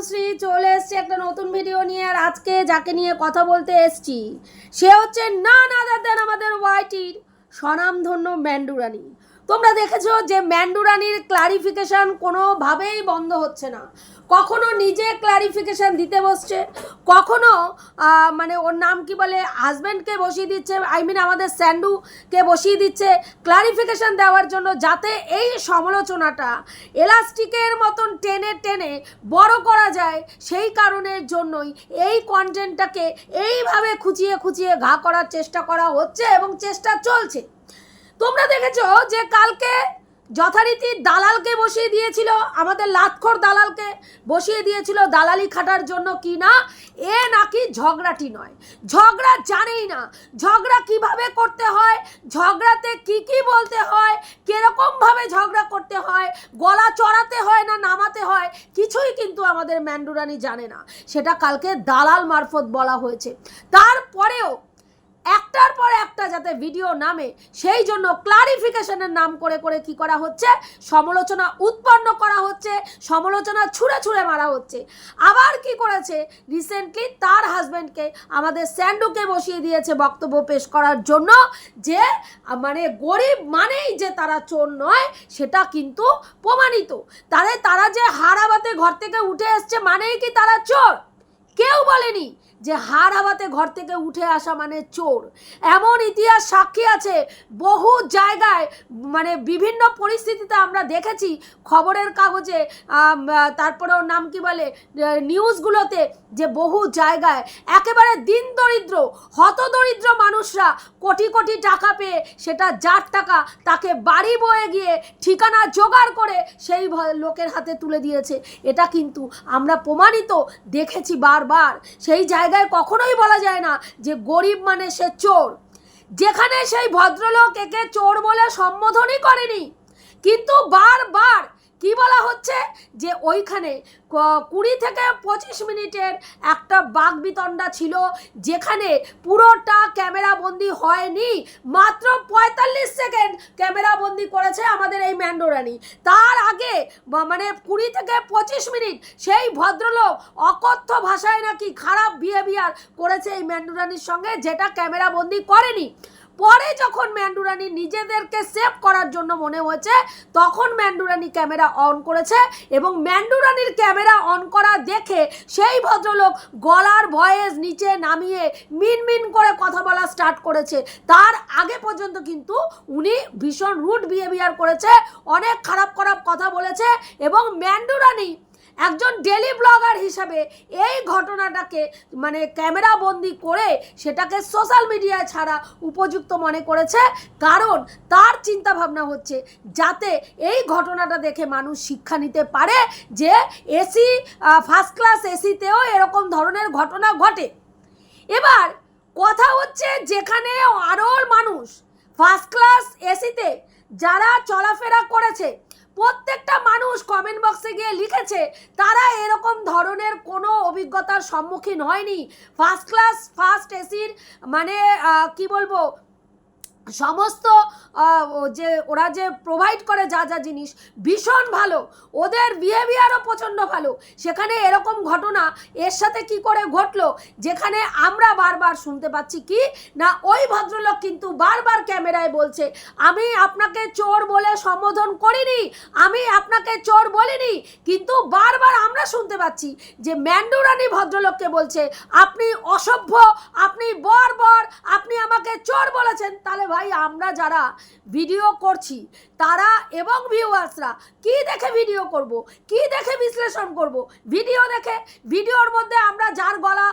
তনুশ্রী চলে এসছে একটা নতুন ভিডিও নিয়ে, আর আজকে যাকে নিয়ে কথা বলতে এসছি, সে হচ্ছে না না দেন আমাদের ওয়াইটির স্বনামধন্য ম্যান্ডুরানি। তোমরা দেখেছ যে ম্যান্ডুরানির ক্লারিফিকেশান কোনোভাবেই বন্ধ হচ্ছে না। কখনো নিজে ক্লারিফিকেশান দিতে বসছে, কখনো মানে ওর নাম কি বলে হাজব্যান্ডকে বসিয়ে দিচ্ছে আই মিন আমাদের স্যান্ডুকে বসিয়ে দিচ্ছে ক্লারিফিকেশান দেওয়ার জন্য যাতে এই সমালোচনাটা এলাস্টিকের মতন টেনে টেনে বড় করা যায়, সেই কারণের জন্যই এই কন্টেন্টটাকে এইভাবে খুঁচিয়ে খুঁচিয়ে ঘা করার চেষ্টা করা হচ্ছে এবং চেষ্টা চলছে। তোমরা দেখেছ যে কালকে যথারীতি দালালকে বসিয়ে দিয়েছিল, আমাদের লাতখর দালালকে বসিয়ে দিয়েছিল দালালি খাটার জন্য কি না? এ নাকি ঝগড়াটি নয়। ঝগড়া জানেই না, ঝগড়া কীভাবে করতে হয়, ঝগড়াতে কি কি বলতে হয় কিরকমভাবে ঝগড়া করতে হয়, গলা চড়াতে হয় না নামাতে হয়, কিছুই কিন্তু আমাদের ম্যান্ডুরানি জানে না। সেটা কালকে দালাল মারফত বলা হয়েছে। তারপরেও একটার পর একটা যাতে ভিডিও নামে, সেই জন্য ক্লারিফিকেশনের নাম করে করে কি করা হচ্ছে? সমালোচনা উৎপন্ন করা হচ্ছে, সমালোচনা ছুঁড়ে ছুঁড়ে মারা হচ্ছে। আবার কি করেছে? রিসেন্টলি তার হাজব্যান্ডকে আমাদের স্যান্ডুকে বসিয়ে দিয়েছে বক্তব্য পেশ করার জন্য যে মানে গরিব মানেই যে তারা চোর নয়, সেটা কিন্তু প্রমাণিত। তাহলে তারা যে হারাবাতে ঘর থেকে উঠে এসছে মানেই কি তারা চোর? কেউ বলেনি। যে হার হাওয়াতে ঘর থেকে উঠে আসা মানে চোর। এমন ইতিহাস সাক্ষী আছে, বহু জায়গায় মানে বিভিন্ন পরিস্থিতিতে আমরা দেখেছি খবরের কাগজে তারপরে ওর নাম কি বলে নিউজগুলোতে যে বহু জায়গায় একেবারে দিন দরিদ্র হতদরিদ্র মানুষরা কোটি কোটি টাকা পেয়ে সেটা যার টাকা তাকে বাড়ি বয়ে গিয়ে ঠিকানা জোগাড় করে সেই লোকের হাতে তুলে দিয়েছে। এটা কিন্তু আমরা প্রমাণিত দেখেছি বারবার। সেই জায়গায় কখনোই বলা যায় না যে গরিব মানে সে চোর। যেখানে সেই ভদ্রলোক একে চোর বলে সম্বোধনই করেনি, কিন্তু বারবার কি বলা হচ্ছে? যে ওইখানে কুড়ি থেকে পঁচিশ মিনিটের একটা বাগবিতণ্ডা ছিল, যেখানে পুরোটা ক্যামেরা বন্দি হয়নি। মাত্র পঁয়তাল্লিশ সেকেন্ড ক্যামেরা বন্দি করেছে আমাদের এই ম্যান্ডোরানি। তার আগে মানে কুড়ি থেকে পঁচিশ মিনিট সেই ভদ্রলোক অকথ্য ভাষায় নাকি খারাপ বিহেভিয়ার করেছে এই ম্যান্ডোরানির সঙ্গে, যেটা ক্যামেরা বন্দি করেনি। পরে যখন ম্যান্ডুরানি নিজেদেরকে সেভ করার জন্য মনে হয়েছে, তখন ম্যান্ডুরানি ক্যামেরা অন করেছে এবং ম্যান্ডুরানির ক্যামেরা অন করা দেখে সেই ভদ্রলোক গলার ভয়েস নিচে নামিয়ে মিন মিন করে কথা বলা স্টার্ট করেছে। তার আগে পর্যন্ত কিন্তু উনি ভীষণ রুড বিহেভিয়ার করেছে, অনেক খারাপ খারাপ কথা বলেছে এবং ম্যান্ডুরানি একজন ডেলি ব্লগার হিসাবে এই ঘটনাটাকে মানে ক্যামেরা বন্দি করে সেটাকে সোশ্যাল মিডিয়ায় ছাড়া উপযুক্ত মনে করেছে। কারণ তার চিন্তা ভাবনা হচ্ছে যাতে এই ঘটনাটা দেখে মানুষ শিক্ষা নিতে পারে যে এসি ফার্স্ট ক্লাস এসিতেও এরকম ধরনের ঘটনা ঘটে। এবার কথা হচ্ছে যেখানে আরও মানুষ ফার্স্ট ক্লাস এসিতে যারা চলাফেরা করেছে প্রত্যেকটা মানুষ কমেন্ট বক্সে গিয়ে লিখেছে, তারা এরকম ধরনের কোনো অভিজ্ঞতার সম্মুখীন হয়নি। ফার্স্ট ক্লাস ফার্স্ট এসির মানে কি বলব সমস্ত যে, ওরা যে প্রোভাইড করে যা যা জিনিস, ভীষণ ভালো। ওদের বিহেভিয়ারও প্রচণ্ড ভালো। সেখানে এরকম ঘটনা, এর সাথে কি করে ঘটলো, যেখানে আমরা বারবার শুনতে পাচ্ছি কি, না, ওই ভদ্রলোক কিন্তু বারবার ক্যামেরায় বলছে, আমি আপনাকে চোর বলে সম্বোধন করিনি, আমি আপনাকে চোর বলিনি। কিন্তু বারবার আমরা শুনতে পাচ্ছি যে ম্যান্ডুরানি ভদ্রলোককে বলছে, আপনি অসভ্য, আপনি বর বর আপনি আমাকে চোর বলেছেন। তাহলে ভাই আমরা যারা ভিডিও করছি তারা এবং ভিউয়ার্সরা কি দেখে ভিডিও করব, কি দেখে বিশ্লেষণ করব? ভিডিও দেখে ভিডিওর মধ্যে আমরা যার গলা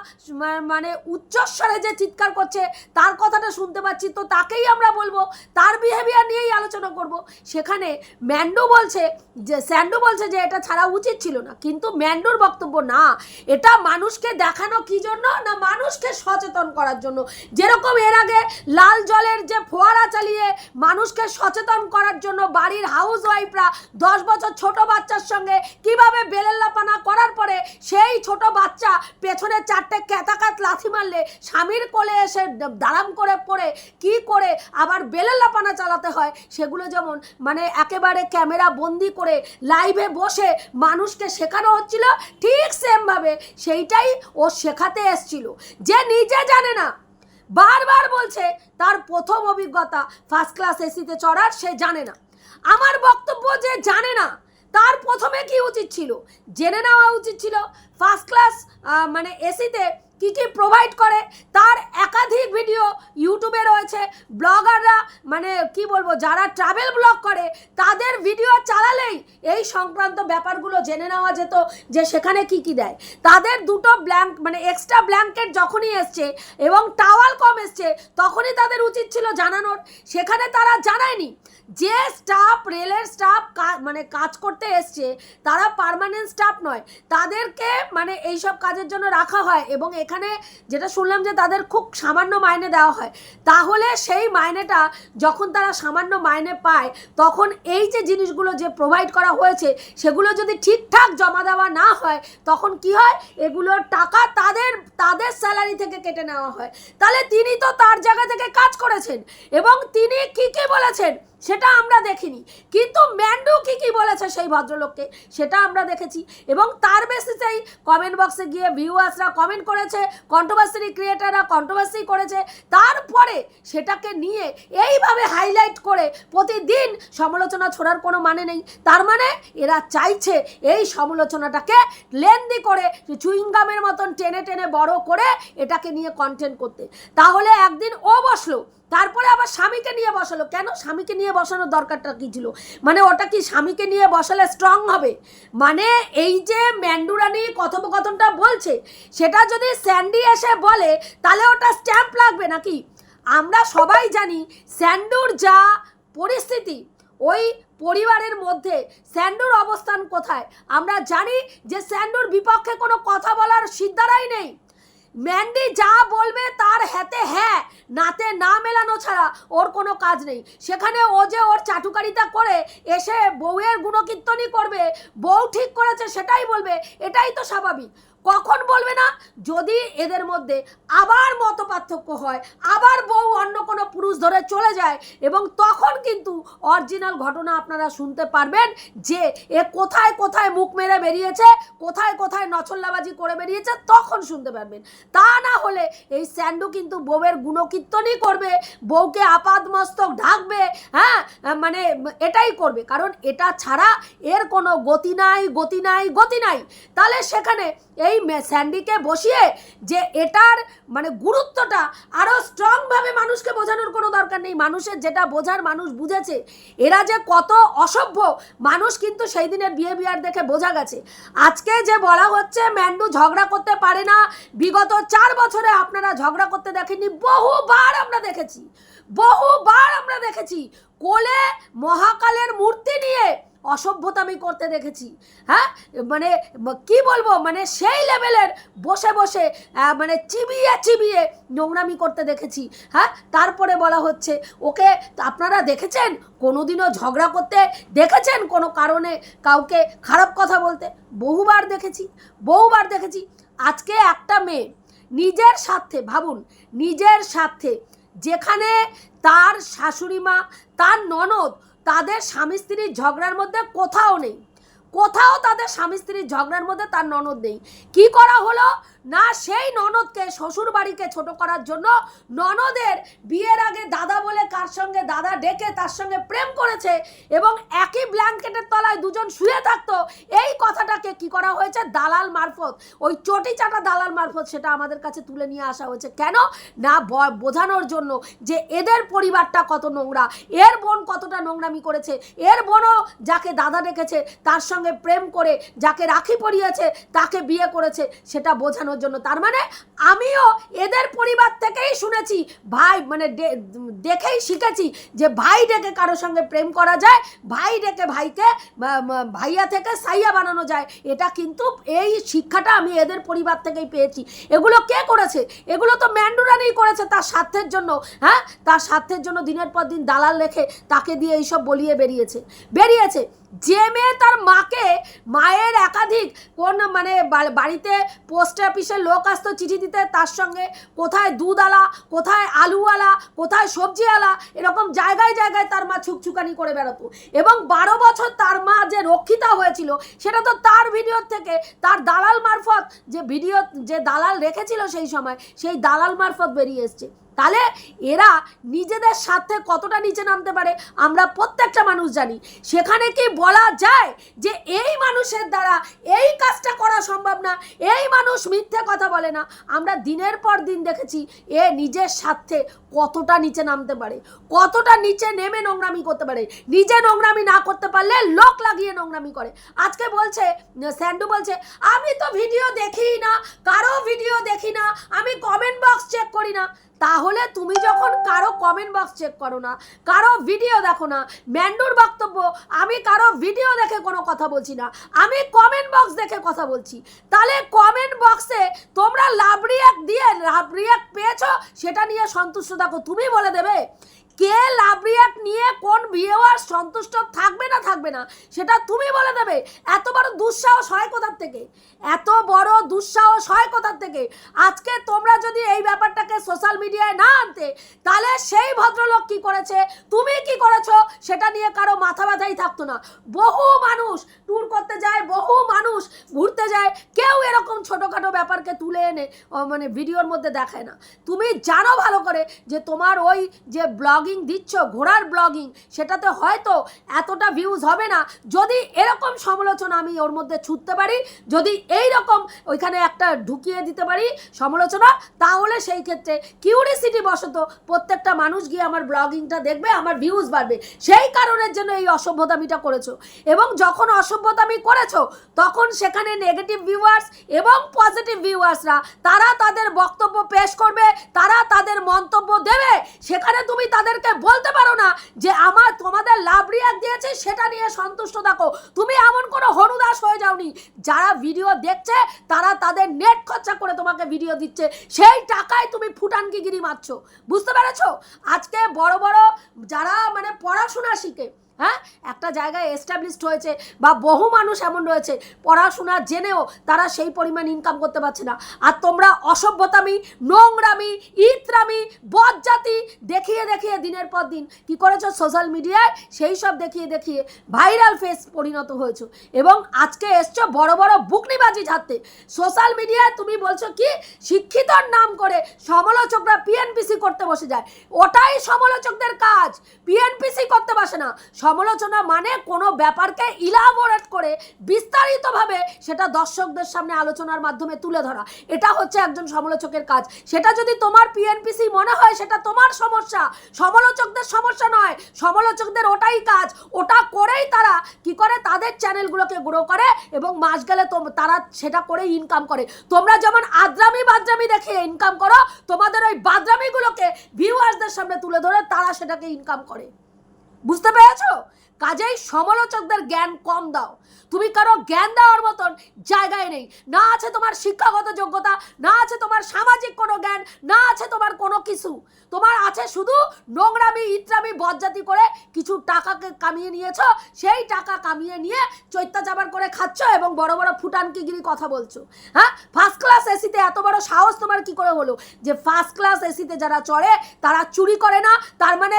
মানে উচ্চস্বরে যে চিৎকার করছে, তার কথাটা শুনতে পাচ্ছি, তো তাকেই আমরা বলব, তার বিহেভিয়ার নিয়েই আলোচনা করব। সেখানে ম্যান্ডু বলছে যে, স্যান্ডু বলছে যে, এটা ছাড়া উচিত ছিল না। কিন্তু ম্যান্ডুর বক্তব্য, না, এটা মানুষকে দেখানো কি জন্য? না, মানুষকে সচেতন করার জন্য? যেরকম এর আগে লাল জলের যে ফোয়ারা চালিয়ে মানুষকে সচেতন করার জন্য বাড়ির হাউস ওয়াইফরা দশ বছর ছোট বাচ্চার সঙ্গে কীভাবে বেলেল্লাপানা করার পরে সেই ছোট বাচ্চা পেছনে চারটে ক্যাতাকাত লাথি মারলে স্বামীর কোলে এসে দাঁড়াম করে পড়ে, কি করে আবার বেলেল্লাপানা চালাতে হয়? সেগুলো যেমন মানে একেবারে ক্যামেরা বন্দি করে লাইভে বসে মানুষকে শেখানো হচ্ছিল, ঠিক সেমভাবে সেইটাই ও শেখাতে এসছিল। যে নিজে জানে না, বারবার বলছে, তার প্রথম অভিজ্ঞতা ফার্স্ট ক্লাস এসিতে চড়ার, সে জানে না। আমার বক্তব্য যে জানে না, তার প্রথমে কি উচিত ছিল? জেনে নেওয়া উচিত ছিল। ফার্স্ট ক্লাস মানে এসিতে কি কি প্রোভাইড করে, তার একাধিক ভিডিও ইউটিউবে রয়েছে। ব্লগাররা মানে কি বলব, যারা ট্রাভেল ব্লগ করে, তাদের ভিডিও চালালেই এই সংক্রান্ত ব্যাপারগুলো জেনে নেওয়া যেত যে সেখানে কি কি দেয়। তাদের দুটো ব্ল্যাঙ্ক মানে এক্সট্রা ব্ল্যাঙ্কেট যখনই এসছে এবং টাওয়াল কম এসছে, তখনই তাদের উচিত ছিল জানানোর। সেখানে তারা জানায়নি যে স্টাফ রেলের স্টাফ মানে কাজ করতে এসছে, তারা পার্মানেন্ট স্টাফ নয়। তাদেরকে মানে এইসব কাজের জন্য রাখা হয় এবং এখানে যেটা শুনলাম যে তাদের খুব সামান্য মাইনে দেওয়া হয়, তাহলে সেই মাইনেটা যখন তারা সামান্য মাইনে পায়, তখন এই যে জিনিসগুলো যে প্রোভাইড করা হয়েছে, সেগুলো যদি ঠিকঠাক জমা দেওয়া না হয়, তখন কি হয়? এগুলোর টাকা তাদের তাদের স্যালারি থেকে কেটে নেওয়া হয়। তাহলে তিনি তো তার জায়গা থেকে কাজ করেছেন, এবং তিনি কি কি বলেছেন? সেটা আমরা দেখিনি। কিন্তু ম্যান্ডু কি কি বলেছে সেই ভদ্রলোককে, সেটা আমরা দেখেছি। এবং তার বেসিসেই কমেন্ট বক্সে গিয়ে ভিউয়ার্সরা কমেন্ট করেছে কন্ট্রোভার্সি ক্রিয়েটাররা কন্ট্রোভার্সি করেছে। তারপরে সেটাকে নিয়ে এইভাবে হাইলাইট করে প্রতিদিন সমালোচনা ছোড়ার কোনো মানে নেই। তার মানে এরা চাইছে এই সমালোচনাটাকে লেন্দি করে চুইংগামের মতন টেনে টেনে বড় করে এটাকে নিয়ে কন্টেন্ট করতে। তাহলে একদিন ও বসল তারপরে আবার স্বামীকে নিয়ে বসালো। কেন? স্বামীকে নিয়ে বসানোর দরকারটা কী ছিল? মানে ওটা কি স্বামীকে নিয়ে বসালে স্ট্রং হবে? মানে এই যে ম্যান্ডুরানি কথোপকথনটা বলছে, সেটা যদি স্যান্ডি এসে বলে, তাহলে ওটা স্ট্যাম্প লাগবে নাকি? আমরা সবাই জানি স্যান্ডুর যা পরিস্থিতি, ওই পরিবারের মধ্যে স্যান্ডুর অবস্থান কোথায়? আমরা জানি যে স্যান্ডুর বিপক্ষে কোনো কথা বলার সিদ্ধারাই নেই। ম্যান্ডি যা বলবে তার হাতে হ্যাঁ। নাতে না মেলানো ছাড়া ওর কোনো কাজ নেই। সেখানে ও যে ওর চাটুকারিতা করে, এসে বউয়ের গুণকীর্তনই করবে, বউ ঠিক করেছে সেটাই বলবে, এটাই তো স্বাভাবিক। কখন বলবে না? যদি এদের মধ্যে আবার মত পার্থক্য হয়, আবার বউ অন্য কোনো পুরুষ ধরে চলে যায়, এবং তখন কিন্তু অরিজিনাল ঘটনা আপনারা শুনতে পারবেন যে এ কোথায় কোথায় মুখ মেরে বেরিয়েছে, কোথায় কোথায় নছল্লাবাজি করে বেরিয়েছে, তখন শুনতে পারবেন। তা না হলে এই স্যান্ডু কিন্তু বউয়ের গুণকীর্তনই করবে, বউকে আপাদ মস্তক ঢাকবে হ্যাঁ? মানে এটাই করবে, কারণ এটা ছাড়া এর কোনো গতি নাই গতি নাই গতি নাই। তাহলে সেখানে এই মে- স্যান্ডিকে বসিয়ে যে এটার মানে গুরুত্বটা আরও স্ট্রংভাবে মানুষকে বোঝানোর কোনো দরকার নেই। মানুষের যেটা বোঝার মানুষ বুঝেছে। এরা যে কত অসভ্য মানুষ কিন্তু সেই দিনের বিহেভিয়ার দেখে বোঝা গেছে। আজকে যে বলা হচ্ছে, ম্যান্ডু ঝগড়া করতে পারে না। বিগত চার বছরে আপনারা ঝগড়া করতে দেখেননি। বহুবার আমরা দেখেছি। বহুবার আমরা দেখেছি। কোলে মহাকালের মূর্তি নিয়ে অসভ্যতামি করতে দেখেছি হ্যাঁ? মানে কি বলব? মানে সেই লেভেলের বসে বসে মানে চিবিয়ে চিবিয়ে নোংরামি করতে দেখেছি হ্যাঁ? তারপরে বলা হচ্ছে, ওকে, আপনারা দেখেছেন? কোনোদিনও ঝগড়া করতে দেখেছেন কোনো কারণে কাউকে খারাপ কথা বলতে? বহুবার দেখেছি বহুবার দেখেছি। আজকে একটা মেয়ে নিজের স্বার্থে, ভাবুন, নিজের স্বার্থে যেখানে তার শাশুড়ি মা তার ননদ তাদের স্বামী স্ত্রীর ঝগড়ার মধ্যে কোথাও নেই। কোথাও তাদের স্বামী স্ত্রীর ঝগড়ার মধ্যে তার ননদ নেই। কি করা হলো? না, সেই ননদকে শ্বশুর বাড়িকে ছোট করার জন্য ননদের বিয়ের আগে দাদা বলে কার সঙ্গে দাদা ডেকে তার সঙ্গে প্রেম করেছে এবং একই ব্ল্যাঙ্কেটের তলায় দুজন শুয়ে থাকতো। এই কথাটাকে কি করা হয়েছে? দালাল মারফত। ওই চটি চাটা দালাল মারফত সেটা আমাদের কাছে তুলে নিয়ে আসা হয়েছে। কেন? না বোঝানোর জন্য যে এদের পরিবারটা কত নোংরা। এর বোন কতটা নোংরামি করেছে। এর বোনও যাকে দাদা ডেকেছে, তার সঙ্গে প্রেম করে, যাকে রাখি পরিয়েছে, তাকে বিয়ে করেছে, সেটা বোঝানোর জন্য। তার মানে আমিও এদের পরিবার থেকেই শুনেছি, ভাই মানে দেখেই শিখেছি যে ভাই ডেকে কারোর সঙ্গে প্রেম করা যায়, ভাই ডেকে ভাইকে ভাইয়া থেকে সাইয়া বানানো যায়। এটা কিন্তু এই শিক্ষাটা আমি এদের পরিবার থেকেই পেয়েছি। এগুলো কে করেছে? এগুলো তো ম্যান্ডুরানি করেছে তার স্বার্থের জন্য হ্যাঁ? তার স্বার্থের জন্য দিনের পর দিন দালাল রেখে তাকে দিয়ে এইসব বলিয়ে বেরিয়েছে। বেরিয়েছে। যে মেয়ে তার মাকে মায়ের একাধিক কোন মানে বাড়িতে পোস্ট অফিসে লোক আসতো চিঠি দিতে, তার সঙ্গে কোথায় দুধওয়ালা, কোথায় আলুওয়ালা, কোথায় সবজিওয়ালা, এরকম জায়গায় জায়গায় তার মা ছুকছুকানি করে বেড়াতো। এবং বারো বছর তার মা যে রক্ষিতা হয়েছিল, সেটা তো তার ভিডিওর থেকে, তার দালাল মারফত যে ভিডিও, যে দালাল রেখেছিল সেই সময়, সেই দালাল মারফত বেরিয়ে এসছে। তাহলে এরা নিজেদের স্বার্থে কতটা নিচে নামতে পারে আমরা প্রত্যেকটা মানুষ জানি। সেখানে কি বলা যায় যে এই মানুষের দ্বারা এই কাজটা করা সম্ভব না, এই মানুষ মিথ্যে কথা বলে না। আমরা দিনের পর দিন দেখেছি এ নিজের স্বার্থে কতটা নিচে নামতে পারে, কতটা নিচে নেমে নোংরামি করতে পারে। নিজে নোংরামি না করতে পারলে লোক লাগিয়ে নোংরামি করে। আজকে বলছে, স্যান্ডু বলছে, আমি তো ভিডিও দেখিই না, কারও ভিডিও দেখি না, আমি কমেন্ট বক্স চেক করি না। তাহলে তুমি যখন কারও কমেন্ট বক্স চেক করো না, কারও ভিডিও দেখো না, ম্যান্ডুর বক্তব্য, আমি কারও ভিডিও দেখে কোনো কথা বলছি না, আমি কমেন্ট বক্স দেখে কথা বলছি। তাহলে কমেন্ট বক্সে তোমরা লাভ রিয়াক্ট দিয়ে লাভ রিয়াক্ট পেয়েছ, সেটা নিয়ে সন্তুষ্ট থাকো। তুমি বলে দেবে, কে লাভ রিয়াক্ট নিয়ে কোন ভিউয়ার সন্তুষ্ট থাকবে না থাকবে না, সেটা তুমি বলে দেবে। এত বড় দুঃসাহস হয় কোথার থেকে? এত বড় দুঃসাহস হয় কোথার থেকে? আজকে তোমরা যদি এই ব্যাপারটাকে সোশ্যাল মিডিয়ায় না আনতে, তাহলে সেই ভদ্রলোক কি করেছে? তুমি কি করেছ? সেটা নিয়ে কারও মাথা ব্যথাই থাকতো না। বহু মানুষ ট্যুর করতে যায়, বহু মানুষ ঘুরতে যায়, কেউ এরকম ছোটোখাটো ব্যাপারকে তুলে এনে মানে ভিডিওর মধ্যে দেখায় না। তুমি জানো ভালো করে যে তোমার ওই যে ব্লগিং দিচ্ছ, ঘোড়ার ব্লগিং সেটাতে হয়তো এতটা ভিউজ হবে না। যদি এরকম সমালোচনা আমি ওর মধ্যে ছুটতে পারি, যদি এই রকম ওইখানে একটা ঢুকিয়ে দিতে পারি সমালোচনা, তাহলে সেই ক্ষেত্রে কিউরিসিটি বশত প্রত্যেকটা মানুষ গিয়ে আমার ব্লগিংটা দেখবে, আমার ভিউজ বাড়বে। সেই কারণের জন্য এই অসভ্যতামিটা করেছ। এবং যখন অসভ্যতামি করেছ, তখন সেখানে নেগেটিভ ভিউয়ার্স এবং পজিটিভ ভিউয়ার্সরা তারা তাদের বক্তব্য পেশ করবে, তারা তাদের মন্তব্য দেবে। সেখানে তুমি তাদেরকে বলতে পারো না যে আমার তোমাদের লাভ রিয়াক্ট দিয়েছে, সেটা নিয়ে সন্তুষ্ট থাকো। তুমি এমন কোনো হনুদাস হয়ে যাওনি। যারা ভিডিও দেখছে, তারা তাদের নেট খরচা করে তোমাকে ভিডিও দিচ্ছে। সেই টাকায় তুমি ফুটানকিগিরি মারছো। বুঝতে পেরেছ? আজকে বড় বড় যারা মানে পড়াশোনা শিখে হ্যাঁ? একটা জায়গায় এস্টাবলিশড হয়েছে বা বহু মানুষ এমন রয়েছে, পড়াশোনা জেনেও তারা সেই পরিমাণ ইনকাম করতে পারছে না। আর তোমরা অসভ্যতামি, নোংরামি ইতরামি বজ্জাতি দেখিয়ে দেখিয়ে দিনের পর দিন কি করেছ? সোশ্যাল মিডিয়ায় সেই সব দেখিয়ে দেখিয়ে ভাইরাল ফেস পরিণত হয়েছো। এবং আজকে এসছো বড় বড় বুকনিবাজি ঝাড়তে। সোশ্যাল মিডিয়ায় তুমি বলছো কি? শিক্ষিতর নাম করে সমালোচকরা পিএনপিসি করতে বসে যায়। ওটাই সমালোচকদের কাজ। পিএনপিসি করতে বসে না। সমালোচনা মানে কোনো ব্যাপারকে ইলাবোরেট করে বিস্তারিতভাবে সেটা দর্শকদের সামনে আলোচনার মাধ্যমে তুলে ধরা। এটা হচ্ছে একজন সমালোচকের কাজ। সেটা যদি তোমার পিএনপিসি মনে হয় সেটা তোমার সমস্যা। সমালোচকদের সমস্যা নয়, সমালোচকদের ওটাই কাজ। ওটা করেই তারা কি করে? তাদের চ্যানেলগুলোকে গ্রো করে এবং মাস গেলে তারা সেটা করে ইনকাম করে। তোমরা যেমন আদ্রামি বাদ্রামি দেখে ইনকাম করো, তোমাদের ওই বাদ্রামিগুলোকে ভিউয়ার্সদের সামনে তুলে ধরে তারা সেটাকে ইনকাম করে। বুঝতে পেরেছ? কাজেই সমালোচকদের জ্ঞান কম দাও। তুমি কারও জ্ঞান দেওয়ার মতন জায়গায় নেই। না আছে তোমার শিক্ষাগত যোগ্যতা, না আছে তোমার সামাজিক কোনো জ্ঞান, না আছে তোমার কোনো কিছু। তোমার আছে শুধু নোংরামি ইত্রামি বজ্জাতি করে কিছু টাকাকে কামিয়ে নিয়েছো, সেই টাকা কামিয়ে নিয়ে চৈত্যা চাবার করে খাচ্ছ এবং বড় বড় ফুটানকিগিরি কথা বলছো। হ্যাঁ? ফার্স্ট ক্লাস এসিতে এত বড় সাহস তোমার কি করে হলো? যে ফার্স্ট ক্লাস এসিতে যারা চড়ে, তারা চুরি করে না, তার মানে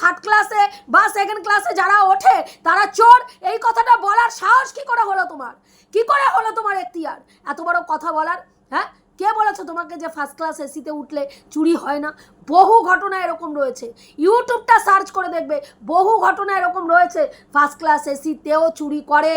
থার্ড ক্লাসে বা সেকেন্ড ক্লাসে যারা ওঠে, তারা চোর, এই কথাটা বলার সাহস কি করে হলো তোমার? কি করে হলো তোমার এখতিয়ার? এত বড় কথা বলার হ্যাঁ? কে বলেছে তোমাকে যে ফার্স্ট ক্লাস এসিতে উঠলে চুরি হয় না? বহু ঘটনা এরকম রয়েছে। ইউটিউবটা সার্চ করে দেখবে, বহু ঘটনা এরকম রয়েছে। ফার্স্ট ক্লাস এসিতেও চুরি করে।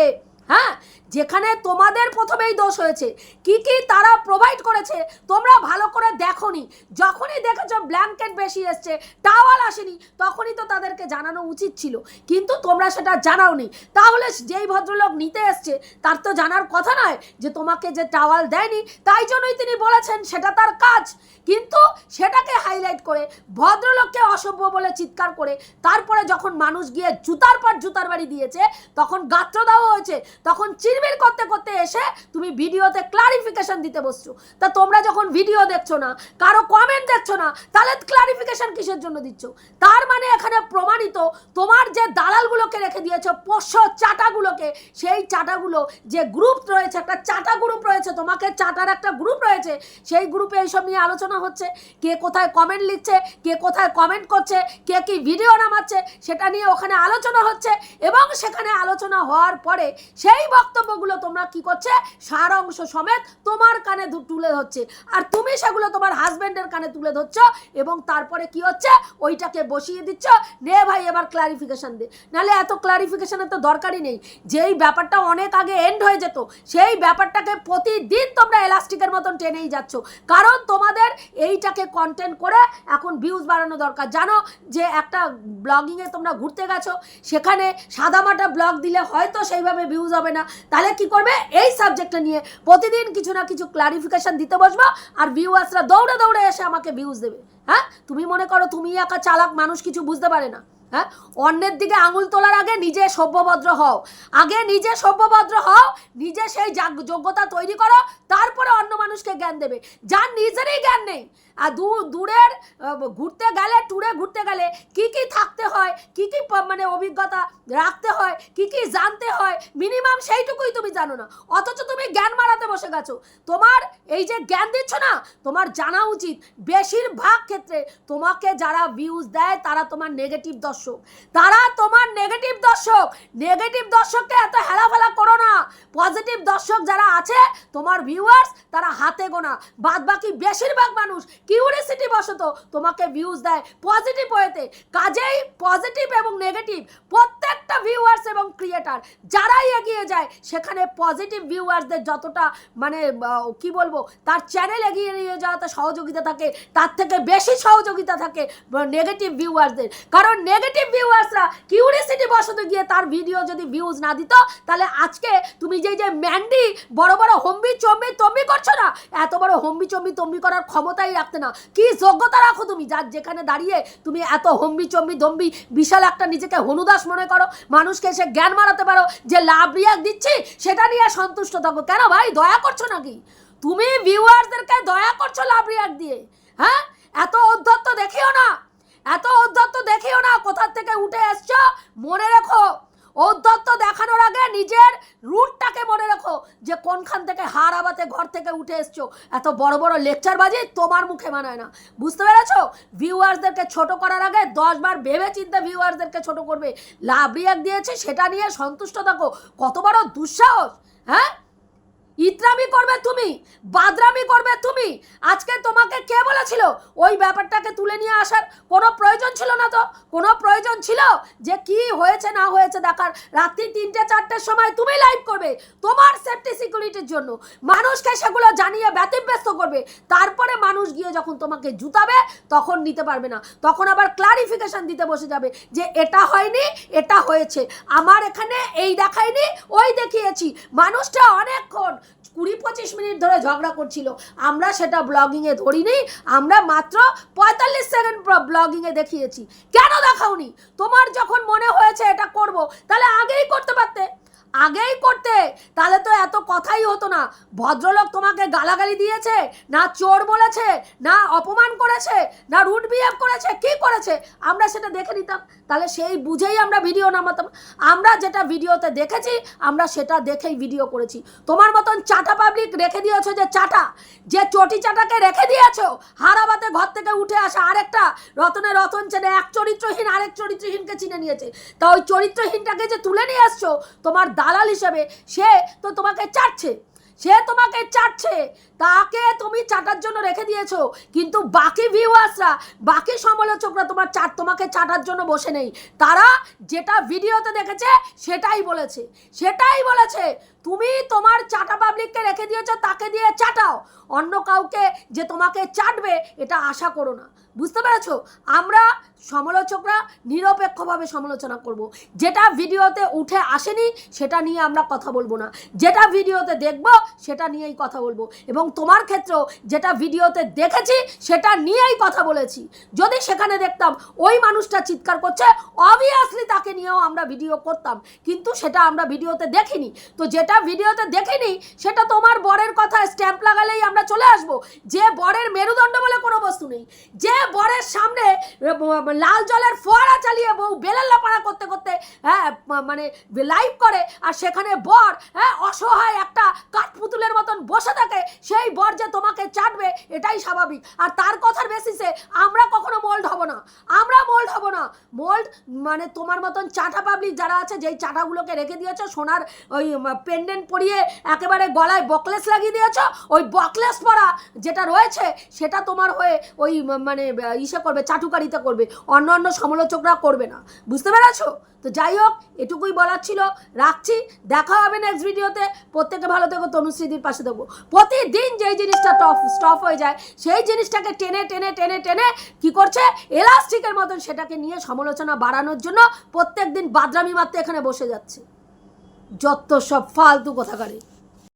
হ্যাঁ? যেখানে তোমাদের প্রথমেই দোষ হয়েছে। কি কি তারা প্রোভাইড করেছে, তোমরা ভালো করে দেখোনি। যখনই দেখেছ ব্ল্যাঙ্কেট বেশি এসছে টাওয়াল আসেনি, তখনই তো তাদেরকে জানানো উচিত ছিল। কিন্তু তোমরা সেটা জানাওনি। তাহলে যেই ভদ্রলোক নিতে এসছে, তার তো জানার কথা নয় যে তোমাকে যে টাওয়াল দেয়নি, তাই জন্যই তিনি বলেছেন সেটা তার কাজ। কিন্তু সেটাকে হাইলাইট করে, ভদ্রলোককে অসভ্য বলে চিৎকার করে, তারপরে যখন মানুষ গিয়ে জুতার পর জুতার বাড়ি দিয়েছে, তখন গাত্র দেওয়া হয়েছে। তখন চিরবির করতে করতে এসে তুমি ভিডিওতে ক্লারিফিকেশন দিতে বসছো। তা তোমরা যখন ভিডিও দেখছ না, কারও কমেন্ট দেখছ না, তাহলে ক্লারিফিকেশন কিসের জন্য দিচ্ছ? তার মানে এখানে প্রমাণিত তোমার যে দালালগুলোকে রেখে দিয়েছ, পোষ্য চাটাগুলোকে, সেই চাটাগুলো যে গ্রুপ রয়েছে, একটা চাটা গ্রুপ রয়েছে, তোমাকে চাটার একটা গ্রুপ রয়েছে, সেই গ্রুপে এইসব নিয়ে আলোচনা হচ্ছে, কে কোথায় কমেন্ট লিখছে, কে কোথায় কমেন্ট করছে, কে কি ভিডিও নামাচ্ছে, সেটা নিয়ে ওখানে আলোচনা হচ্ছে এবং সেখানে আলোচনা হওয়ার পরে সেই বক্তব্যগুলো তোমরা কি করছে? সার অংশ সমেত তোমার কানে তুলে ধরছে। আর তুমি সেগুলো তোমার হাজবেন্ডের কানে তুলে ধরছ এবং তারপরে কি হচ্ছে? ওইটাকে বসিয়ে দিচ্ছ। নে ভাই, এবার ক্লারিফিকেশান দে। নাহলে এত ক্লারিফিকেশানের তো দরকারই নেই। যেই ব্যাপারটা অনেক আগে এন্ড হয়ে যেত, সেই ব্যাপারটাকে প্রতিদিন তোমরা এলাস্টিকের মতন টেনেই যাচ্ছ। কারণ তোমাদের এইটাকে কন্টেন্ট করে এখন ভিউজ বাড়ানো দরকার। জানো যে একটা ব্লগিংয়ে তোমরা ঘুরতে গেছো, সেখানে সাদামাটা ব্লগ দিলে হয়তো সেইভাবে ভিউজ হবে না। তাহলে কি করবে? এই সাবজেক্টটা নিয়ে প্রতিদিন কিছু না কিছু ক্লারিফিকেশন দিতে বসবো আর ভিউয়ার্সরা দৌড়ে দৌড়ে এসে আমাকে ভিউজ দেবে। হ্যাঁ? তুমি মনে করো তুমি একা চালাক, মানুষ কিছু বুঝতে পারে না। হ্যাঁ? অন্যের দিকে আঙুল তোলার আগে নিজে সভ্যভদ্র হও। আগে নিজে সভ্যভদ্র হও, নিজে সেই যোগ্যতা তৈরি করো, তারপরে অন্য মানুষকে জ্ঞান দেবে। যার নিজেরই জ্ঞান নেই আর দূর দূরের ঘুরতে গেলে ট্যুরে ঘুরতে গেলে কি কি থাকতে হয়, কি কি মানে অভিজ্ঞতা রাখতে হয়, কি কি জানতে হয় মিনিমাম সেইটুকুই তুমি জানো না। অথচ তুমি জ্ঞান মারাতে বসে গেছো। তোমার এই যে জ্ঞান দিচ্ছ না, তোমার জানা উচিত। বেশিরভাগ ক্ষেত্রে তোমাকে যারা ভিউজ দেয়, তারা তোমার নেগেটিভ দর্শক। তারা তোমার নেগেটিভ দর্শক। নেগেটিভ দর্শককে এত হেলাফেলা করো না। পজিটিভ দর্শক যারা আছে, তোমার ভিউয়ার্স তারা হাতে গোনা। বাদ বাকি বেশিরভাগ মানুষ কিউরিসিটি বশত তোমাকে ভিউজ দেয় পজিটিভ ওয়েতে কাজেই পজিটিভ এবং নেগেটিভ প্রত্যেকটা ভিউয়ার্স এবং ক্রিয়েটার যারাই এগিয়ে যায়, সেখানে পজিটিভ ভিউয়ার্সদের যতটা মানে কি বলব, তার চ্যানেল এগিয়ে নিয়ে যাওয়াতে সহযোগিতা থাকে, তার থেকে বেশি সহযোগিতা থাকে নেগেটিভ ভিউয়ার্সদের কারণ নেগেটিভ ভিউয়ার্সরা কিউরিসিটি বশত গিয়ে তার ভিডিও যদি ভিউজ না দিত, তাহলে আজকে তুমি যে যে ম্যান্ডি বড় বড় হম্বি চম্বি তম্বি করছ না? এত বড় হম্বি চম্বি তম্বি করার ক্ষমতাই রাখতে না। কি যোগ্যতা রাখো তুমি? যার যেখানে দাঁড়িয়ে তুমি এত হম্বি চম্বি দম্বি বিশাল একটা নিজেকে হনুদাস মনে করো, মানুষকে এসে জ্ঞান মারাতে পারো, যে লাভ রিয়াক দিচ্ছি, সেটা নিয়ে সন্তুষ্ট থাকো। কেন ভাই? দয়া করছ নাকি? তুমি ভিউয়ারদেরকে দয়া করছ লাভ রিয়াক দিয়ে হ্যাঁ? এত অধ্যত্ত দেখিও না। এত অধ্যত্ত দেখিও না কোথার থেকে উঠে এসছো? মনে রেখো ঔদ্ধত্য দেখানোর আগে নিজের রুটটাকে মনে রেখো যে কোনখান থেকে হার আবাতে ঘর থেকে উঠে এসছো। এত বড় বড় লেকচার বাজি তোমার মুখে মানায় না। বুঝতে পেরেছ? ভিউয়ার্সদেরকে ছোট করার আগে দশবার ভেবে চিন্তে ভিউয়ার্সদেরকে ছোট করবে। লাভ রিয়াক দিয়েছে, সেটা নিয়ে সন্তুষ্ট থাকো। কত বড় দুঃসাহস হ্যাঁ? ইতরামি করবে তুমি, বাদরামি করবে তুমি। আজকে তোমাকে কে বলেছিল? ওই ব্যাপারটাকে তুলে নিয়ে আসার কোনো প্রয়োজন ছিল না তো? কোনো প্রয়োজন ছিল যে কি হয়েছে, না হয়েছে? দেখার রাত্রি তিনটে, চারটের সময় তুমি লাইভ করবে তোমার সেফটি সিকিউরিটির জন্য। মানুষকে সেগুলো জানিয়ে ব্যতিব্যস্ত করবে। তারপরে মানুষ গিয়ে যখন তোমাকে জুতাবে, তখন নিতে পারবে না। তখন আবার ক্লারিফিকেশন দিতে বসে যাবে যে এটা হয়নি, এটা হয়েছে। আমার এখানে এই দেখায়নি, ওই দেখিয়েছি। মানুষটা অনেকক্ষণ কুড়ি পঁচিশ মিনিট ধরে ঝগড়া করছিল। আমরা সেটা ব্লগিংয়ে ধরিনি, আমরা মাত্র পঁয়তাল্লিশ সেকেন্ড ব্লগিংয়ে দেখিয়েছি। কেন দেখাওনি? তোমার যখন মনে হয়েছে এটা করব, তাহলে আগেই করতে পারতে। আগেই করতে। তাহলে তো এত কথাই হতো না। ভদ্রলোক তোমাকে গালাগালি দিয়েছে, না চোর বলেছে, না অপমান করেছে, না রুট বিহেভ করেছে, কি করেছে? আমরা সেটা দেখে নিতাম। তাহলে সেই বুঝেই আমরা ভিডিও নামাতাম। আমরা যেটা ভিডিওতে দেখেছি, আমরা সেটা দেখেই ভিডিও করেছি। তোমার মতন চাটা পাবলিক রেখে দিয়েছ যে চাটা, যে চটি চাটাকে রেখে দিয়েছ, হারাবাতে ঘর থেকে উঠে আসা আরেকটা, রতনে রতন চেনে এক চরিত্রহীন আরেক চরিত্রহীনকে চিনে নিয়েছে। তা ওই চরিত্রহীনটাকে যে তুলে নিয়ে আসছো, তোমার দালাল হিসাবে সে তো তোমাকে চাটছে। সে তোমাকে চাটছে। তাকে তুমি চাটার জন্য রেখে দিয়েছ। কিন্তু বাকি ভিউয়ার্সরা বাকি সমালোচকরা তোমার চাট তোমাকে চাটার জন্য বসে নেই। তারা যেটা ভিডিওতে দেখেছে, সেটাই বলেছে। সেটাই বলেছে, তুমি তোমার চাটা পাবলিককে রেখে দিয়েছ, তাকে দিয়ে চাটাও। অন্য কাউকে যে তোমাকে চাটবে, এটা আশা করো না। বুঝতে পেরেছ? আমরা সমালোচকরা নিরপেক্ষভাবে সমালোচনা করব। যেটা ভিডিওতে উঠে আসেনি, সেটা নিয়ে আমরা কথা বলব না। যেটা ভিডিওতে দেখব, সেটা নিয়েই কথা বলব। এবং তোমার ক্ষেত্রেও যেটা ভিডিওতে দেখেছি, সেটা নিয়েই কথা বলেছি। যদি সেখানে দেখতাম ওই মানুষটা চিৎকার করছে অবভিয়াসলি তাকে নিয়েও আমরা ভিডিও করতাম। কিন্তু সেটা আমরা ভিডিওতে দেখিনি। তো যেটা ভিডিওতে দেখিনি, সেটা তোমার বরের কথা স্ট্যাম্প লাগালেই আমরা চলে আসব। যে বরের মেরুদণ্ড বলে কোনো বস্তু নেই। যে বরের সামনে লাল জলের ফোয়ারা চালিয়ে বউ বেলাল্লা পাড়া করতে করতে হ্যাঁ মানে লাইভ করে, আর সেখানে বর হ্যাঁ অসহায় একটা কাঠপুতুলের মতন বসে থাকে, সেই বর যে তোমাকে চাটবে, এটাই স্বাভাবিক। আর তার কথার বেসিসে আমরা কখনো মোল্ড হব না। মোল্ড হব না। মোল্ড মানে তোমার মতন চাটা পাবলিক যারা আছে, যেই চাটাগুলোকে রেখে দিয়েছ, সোনার ওই পেন্ডেন্ট পরিয়ে একেবারে গলায় বকলেস লাগিয়ে দিয়েছ, ওই বকলেস পরা যেটা রয়েছে, সেটা তোমার হয়ে ওই মানে ইসে করবে, চাটুকারিতা করবে। অন্য অন্য সমালোচকরা করবে না। বুঝতে পেরেছ? তো যাই হোক, এটুকুই বলার ছিল। রাখছি। দেখা হবে নেক্সট ভিডিওতে প্রত্যেকে ভালো থেকো তনুশ্রীদির পাশে দেবো প্রতিদিন যেই জিনিসটা টফ স্টপ হয়ে যায়, সেই জিনিসটাকে টেনে টেনে টেনে টেনে কি করছে? এলাস্টিকের মতন সেটাকে নিয়ে সমালোচনা বাড়ানোর জন্য প্রত্যেকদিন বাদরামি মারতে এখানে বসে যাচ্ছে। যত সব ফালতু কথাকারে।